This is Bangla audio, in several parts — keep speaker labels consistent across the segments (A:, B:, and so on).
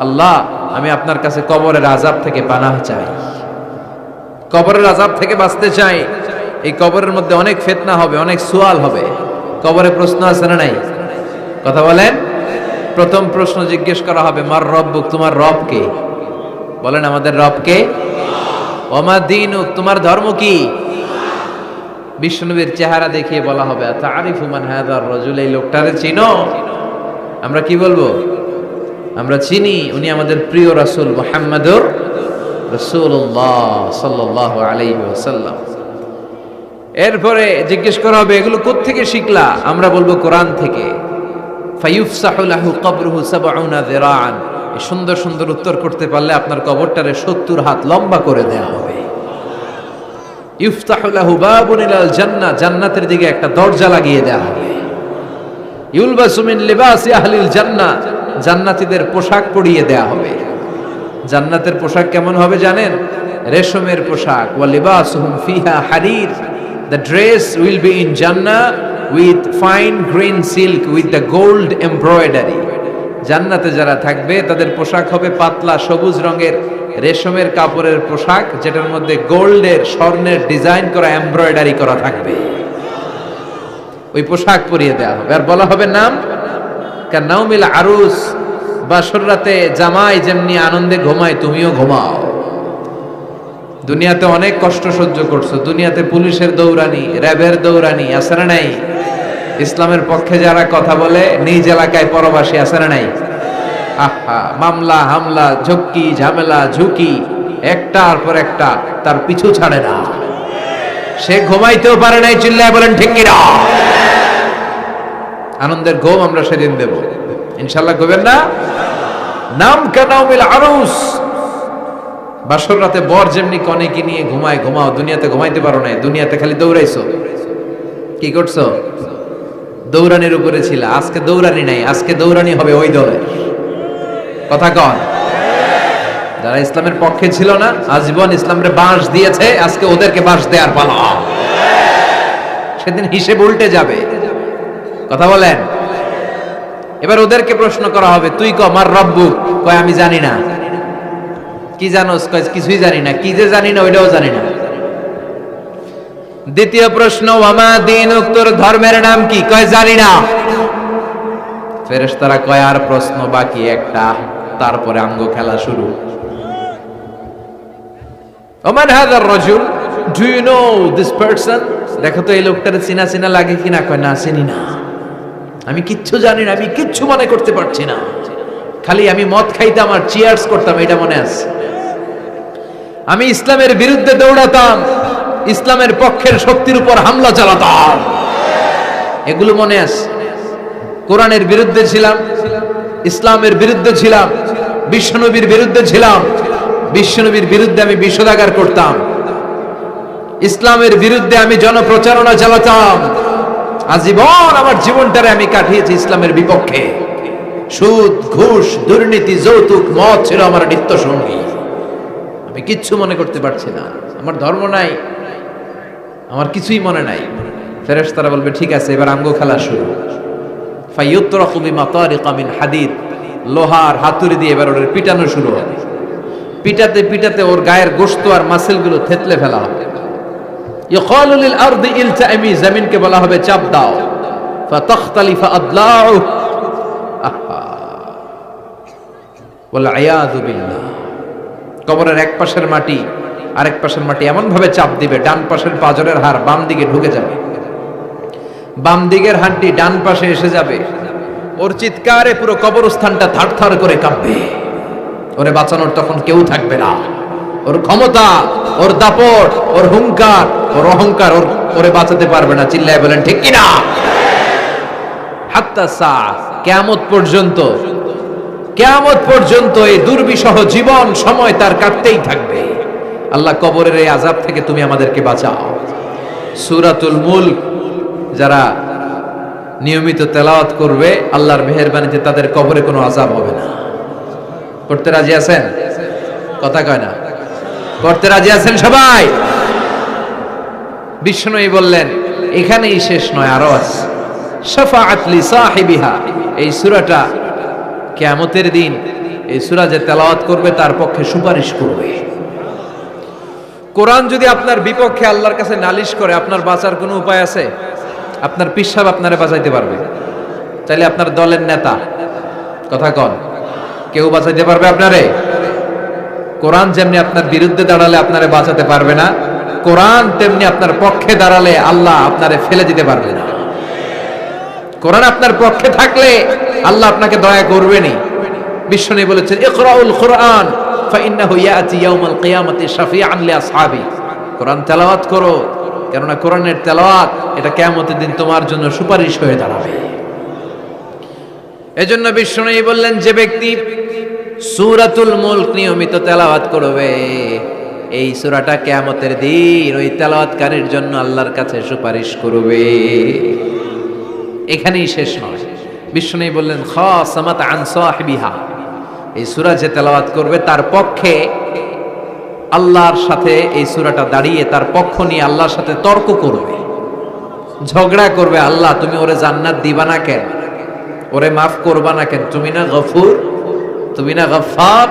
A: আল্লাহ, আমি আপনার কাছে কবরের আজাব থেকে পানাহ চাই। কবরের আজাব থেকে বাঁচতে চাই। এই কবরের মধ্যে অনেক ফেতনা হবে, অনেক সুয়াল হবে। কবরে প্রশ্ন আছে না নাই? কথা বলেন। প্রথম প্রশ্ন জিজ্ঞেস করা হবে, মার রব্বুক তোমার রব কে? বলেন, আমাদের রব কে? ওমা দিনুক তোমার ধর্ম কি? বিষ্ণুবীর চেহারা দেখিয়ে বলা হবে তারিফু মান হাদার রজুল? এই লোকটারে চিনো? আমরা কি বলব? আমরা চিনি, উনি আমাদের প্রিয় রাসুল মুহাম্মাদুর রাসূলুল্লাহ সাল্লাল্লাহু আলাইহি ওয়াসাল্লাম। এরপরে জিজ্ঞেস করা হবে, এগুলো কোত্থেকে শিখলা? আমরা বলব কোরআন থেকে। সুন্দর সুন্দর উত্তর করতে পারলে আপনার কবরটারে 70 হাত লম্বা করে দেয়া হবে। ইফতাহু লাহু বাবুন ইলাল জান্নাহ জান্নাতের দিকে একটা দরজা লাগিয়ে দেয়া হবে। ইউলবাসু মিন লিবাসি আহলিল জান্নাহ জান্নাতীদের পোশাক পরিয়ে দেয়া হবে। জান্নাতের পোশাক কেমন হবে জানেন? রেশমের পোশাক। ওয়া লিবাসুহুম ফিহা হারির। The dress will be in Jannah with fine green silk with the gold embroidery জান্নাতে যারা থাকবে, তাদের পোশাক হবে পাতলা সবুজ রঙের। রেশমের কাপড়ের পোশাক, যেটার মধ্যে গোল্ডের, স্বর্ণের ডিজাইন করা এমব্রয়ডারি করা থাকবে। ওই পোশাক পরিয়ে দেওয়া হবে। আর বলা হবে নাম? নাউমিল আরুস, বাসর রাতে জামাই যেমনি আনন্দে ঘুমায়, তুমিও ঘুমাও। দুনিয়াতে অনেক কষ্ট সহ্য করছ। দুনিয়াতে পুলিশের দৌড়ানি, র্যাবের আছে না নাই? ইসলামের পক্ষে যারা কথা বলে, নিজ এলাকায় পরবাসী আছে না নাই? আহা, মামলা, হামলা, ঝক্কি, ঝামেলা, ঝুঁকি, একটার পর একটা তার পিছু ছাড়ে না। সে ঘুমাইতেও পারে নাই, চিল্লায় বলেন, ঠিক আনন্দের ঘুম আমরা সেদিন দেব। ইনশাল্লাহ ঘুমেন না? নাম কানাউমিল আরুস? বাসর রাতে বর যেমনি কনেকে নিয়ে ঘুমায়, ঘুমাও, দুনিয়াতে ঘুমাইতে পারো না দুনিয়াতে খালি দৌড়াইছো। কি করছ? দৌড়ানির উপরে ছিল, আজকে দৌড়ানি নাই, আজকে দৌড়ানি হবে ওই দলে। কথা কন। যারা ইসলামের পক্ষে ছিল না, আজীবন ইসলামের বাঁশ দিয়েছে, আজকে ওদেরকে বাঁশ দেওয়ার পালা। সেদিন হিসেব উল্টে যাবে। কথা বলেন? এবার ওদেরকে প্রশ্ন করা হবে, তুই ক আমার রব্বু? কয়, আমি জানি না। কি জানোস? কয়, কিছুই জানি না। কি যে জানি না, ওইটাও জানি না। দ্বিতীয় প্রশ্ন, ওয়ামা দিন তোর ধর্মের নাম কি? কয়, জানি না। ফেরেশতারা কয়, আর প্রশ্ন বাকি একটা। তারপরে আঙ্গ খেলা শুরু। ওমান রজুল, do you know this person? দেখো তো, এই লোকটার চিনা চিনা লাগে কিনা? কয়, না, চিনি না। আমি কিচ্ছু জানি না, আমি কিচ্ছু মনে করতে পারছি না। খালি আমি মদ খাইতাম আর চিয়ার্স করতাম, এটা মনে আছে। আমি ইসলামের বিরুদ্ধে দৌড়াতাম, ইসলামের পক্ষের শক্তির উপর হামলা চালাতাম। এগুলো মনে আছে। কোরআনের বিরুদ্ধে ছিলাম, ইসলামের বিরুদ্ধে ছিলাম, বিশ্বনবীর বিরুদ্ধে ছিলাম, বিশ্বনবীর বিরুদ্ধে আমি বিষোদাগার করতাম। ইসলামের বিরুদ্ধে আমি জনপ্রচারণা চালাতাম। আজীবন আমার জীবনটারে আমি কাটিয়েছি ইসলামের বিপক্ষে। সুদ, ঘুষ, দুর্নীতি, যৌতুক, মদ ছিল আমার নিত্য সঙ্গী আমি কিচ্ছু মনে করতে পারছি না। আমার ধর্ম নাই, আমার কিছুই মনে নাই। ফেরেশতারা বলবে, ঠিক আছে, এবার আঙ্গ খেলা শুরু। ফাইয়ুত্তরাকু বিমা তারিকা মিন হাদিদ। লোহার হাতুড়ি দিয়ে এবার ওর পিটানো শুরু হবে। পিটাতে পিটাতে ওর গায়ের গোশত আর মাসেলগুলো থেতলে ফেলা হবে। আরদি বলা হবে চাপ দাও। কবরের এক পাশের মাটি, আরেক পাশের মাটি এমন ভাবে চাপ দিবে, ডান পাশের পাজরের হাড় বাম দিকে ঢুকে যাবে। বাম দিকের হাড্ডি ডান পাশে এসে যাবে। ওর চিৎকারে পুরো কবরস্থানটা থারথার করে কাঁপবে। ওরে বাঁচানোর তখন কেউ থাকবে না। ওর ক্ষমতা, ওর দাপট, ওর হুঙ্কার, ওর অহংকার ওর ওরে বাঁচাতে পারবে না। চিল্লায় বলেন, ঠিক কিনা? হাত্তা সা, কেয়ামত পর্যন্ত কেয়ামত পর্যন্ত এই দুর্বিষহ জীবন সময় তার কাটতেই থাকবে। আল্লাহ কবরের এই আজাব থেকে তুমি আমাদেরকে বাঁচাও। সুরাতুল মুল্ক, যারা নিয়মিত তেলাওয়াত করবে, আল্লাহর মেহেরবানিতে তাদের কবরে কোনো আজাব হবে না। করতে রাজি আছেন? কথা কয় না। করতে রাজি আছেন সবাই? বিষ্ণুই বললেন, এখানেই শেষ নয়, আরও আছে। শাফাআত লি সাহিবিহা। এই সূরাটা কিয়ামতের দিন, এই সূরা যে তেলাওয়াত করবে, তার পক্ষে সুপারিশ করবে। কোরআন যদি আপনার বিপক্ষে আল্লাহর কাছে নালিশ করে, আপনার বাঁচার কোনো উপায় আছে? আপনার পিসাব আপনারে বাঁচাইতে পারবে। তাইলে আপনার দলের নেতা, কথা কন, কেউ বাঁচাইতে পারবে আপনারে? কোরআন যেমনি আপনার বিরুদ্ধে দাঁড়ালে আপনারে বাঁচাতে পারবে না, কোরআন তেমনি আপনার পক্ষে দাঁড়ালে আল্লাহ আপনারে ফেলে দিতে পারবে না। কোরআন আপনার পক্ষে থাকলে আল্লাহ আপনাকে দয়া করবেনই। বিশ্বনী বলেছেন, ইকরাউল কোরআন, ফাইন্নাহু ইয়াতি ইয়াউমাল কিয়ামাতি শাফিআন লিআসহাবি। কোরআন তেলাওয়াত করো, কেননা কোরআনের তেলাওয়াত এটা কিয়ামতের দিন তোমার জন্য সুপারিশ হয়ে দাঁড়াবে। এজন্য বিষ্ণু বললেন, যে ব্যক্তি সূরাতুল মুলক নিয়মিত তেলাওয়াত করবে। এই সুরাটা কিয়ামতের দিন ওই তেলাওয়াতকারীর জন্য আল্লাহর কাছে সুপারিশ করবে। এখানেই শেষ নয়। বিষ্ণু বললেন সাহিবিহা। এই সুরা যে তেলাওয়াত করবে, তার পক্ষে আল্লাহর সাথে এই সুরাটা দাঁড়িয়ে, তার পক্ষ নিয়ে আল্লাহর সাথে তর্ক করবে। ঝগড়া করবে, আল্লাহ, তুমি ওরে জান্নাত দিবা না কেন? ওরে মাফ করবা না কেন? তুমি না গফুর? তুমি না গফার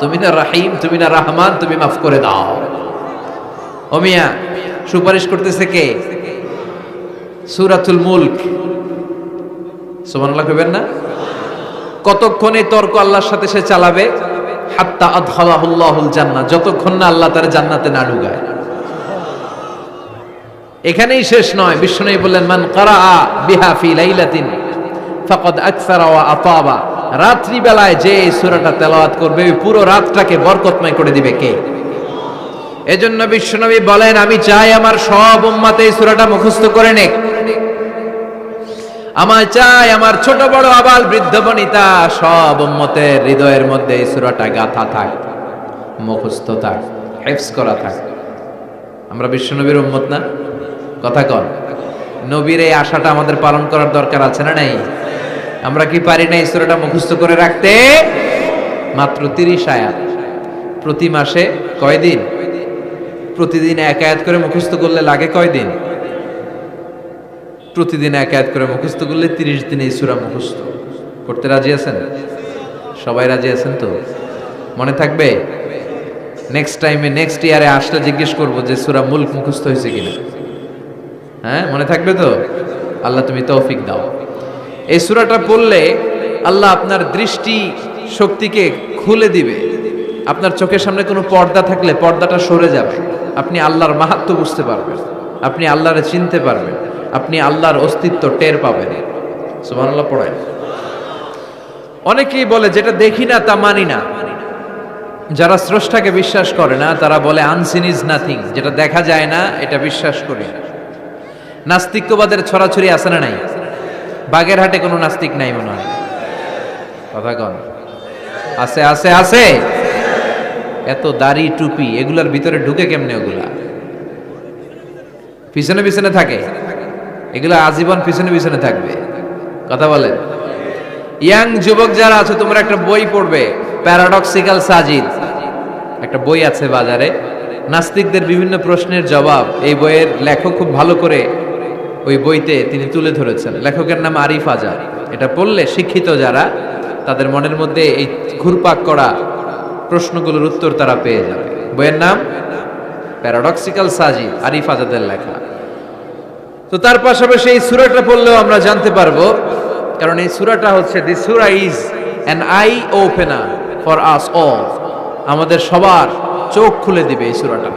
A: তুমি না রাহিম, তুমি না রহমান, তুমি মাফ করে দাও। ওমিয়া সুপারিশ করতেছে কে? সুরাতুল মুলক। সুবহানাল্লাহ কইবেন না? কতক্ষণ তর্ক আল্লাহর সাথে সে চালাবে? হাত্তা আদখালাহুল্লাহুল জান্নাহ, যতক্ষণ না আল্লাহ তার জান্নাতে না ঢুকায়। এখানেই শেষ নয়, বিষ্ণু বললেন, মান কারাআ বিহা ফি লাইলাতিন, ফাকাদ আকসারা ওয়া আতাবা। রাত্রি বেলায় যে সূরাটা তেলাওয়াত করবে পুরো রাতটাকে বরকতময় করে দিবে কে? এজন্য বিশ্বনবী বলেন, আমি চাই আমার সব উম্মাতে এই সূরাটা মুখস্থ করে নেক। আমার চাই আমার ছোট বড় আবাল বৃদ্ধ বনিতা সব উম্মতের হৃদয়ের মধ্যে এই সূরাটা গাথা থাক, মুখস্থ থাক হেফস করা থাক। আমরা বিশ্বনবীর উম্মত না? কথা কন। নবীর এই আশাটা আমাদের পালন করার দরকার আছে না নাই? আমরা কি পারি না এই সূরাটা মুখস্থ করে রাখতে? মাত্র তিরিশ আয়াত। প্রতি মাসে কয়দিন? প্রতিদিন এক আয়াত করে মুখস্থ করলে লাগে কয়দিন? প্রতিদিন এক আয়াত করে মুখস্থ করলে তিরিশ দিনে এই সুরা মুখস্থ। করতে রাজি আছেন? সবাই রাজি আছেন তো? মনে থাকবে? নেক্সট টাইমে নেক্সট ইয়ারে আসলে জিজ্ঞেস করব যে সুরা মুল্ক মুখস্থ হয়েছে কিনা। হ্যাঁ মনে থাকবে তো? আল্লাহ তুমি তৌফিক দাও। এই সুরাটা পড়লে আল্লাহ আপনার দৃষ্টি শক্তিকে খুলে দিবে। আপনার চোখের সামনে কোনো পর্দা থাকলে পর্দাটা সরে যাবে। আপনি আল্লাহর মাহাত্ম বুঝতে পারবেন। আপনি আল্লাহরে চিনতে পারবেন। আপনি আল্লাহর অস্তিত্ব টের পাবেন। সুবহানাল্লাহ পড়ায় অনেকেই বলে, যেটা দেখি না, তা মানি না। যারা স্রষ্টাকে বিশ্বাস করে না, তারা বলে আনসিন ইজ নাথিং যেটা দেখা যায় না, এটা বিশ্বাস করি নাস্তিক্যবাদের ছড়াছড়ি আছে না নাই? বাগের হাটে কোনো নাস্তিক নাই মনে হয়। কথা কন। আছে আছে আছে। এত দাড়ি, টুপি, এগুলার ভিতরে ঢুকে কেমনে ওগুলা? পিছনে পিছনে থাকে। এগুলো আজীবন পিছনে পিছনে থাকবে। কথা বলেন। ইয়াং যুবক যারা আছে, তোমরা একটা বই পড়বে প্যারাডক্সিক্যাল সাজিদ একটা বই আছে বাজারে। নাস্তিকদের বিভিন্ন প্রশ্নের জবাব। এই বইয়ের লেখক খুব ভালো করে ওই বইতে তিনি তুলে ধরেছেন। লেখকের নাম আরিফ আজাদ এটা পড়লে শিক্ষিত যারা, তাদের মনের মধ্যে এই ঘুরপাক করা প্রশ্নগুলোর উত্তর তারা পেয়ে যাবে। বইয়ের নাম প্যারাডক্সিক্যাল সাজি, আরিফ আজাদের লেখা। তো তার পাশাপাশি এই সুরাটা পড়লেও আমরা জানতে পারব, কারণ এই সুরাটা হচ্ছে দি সুরা is an eye opener for us all. আমাদের সবার চোখ খুলে দিবে এই সুরাটা।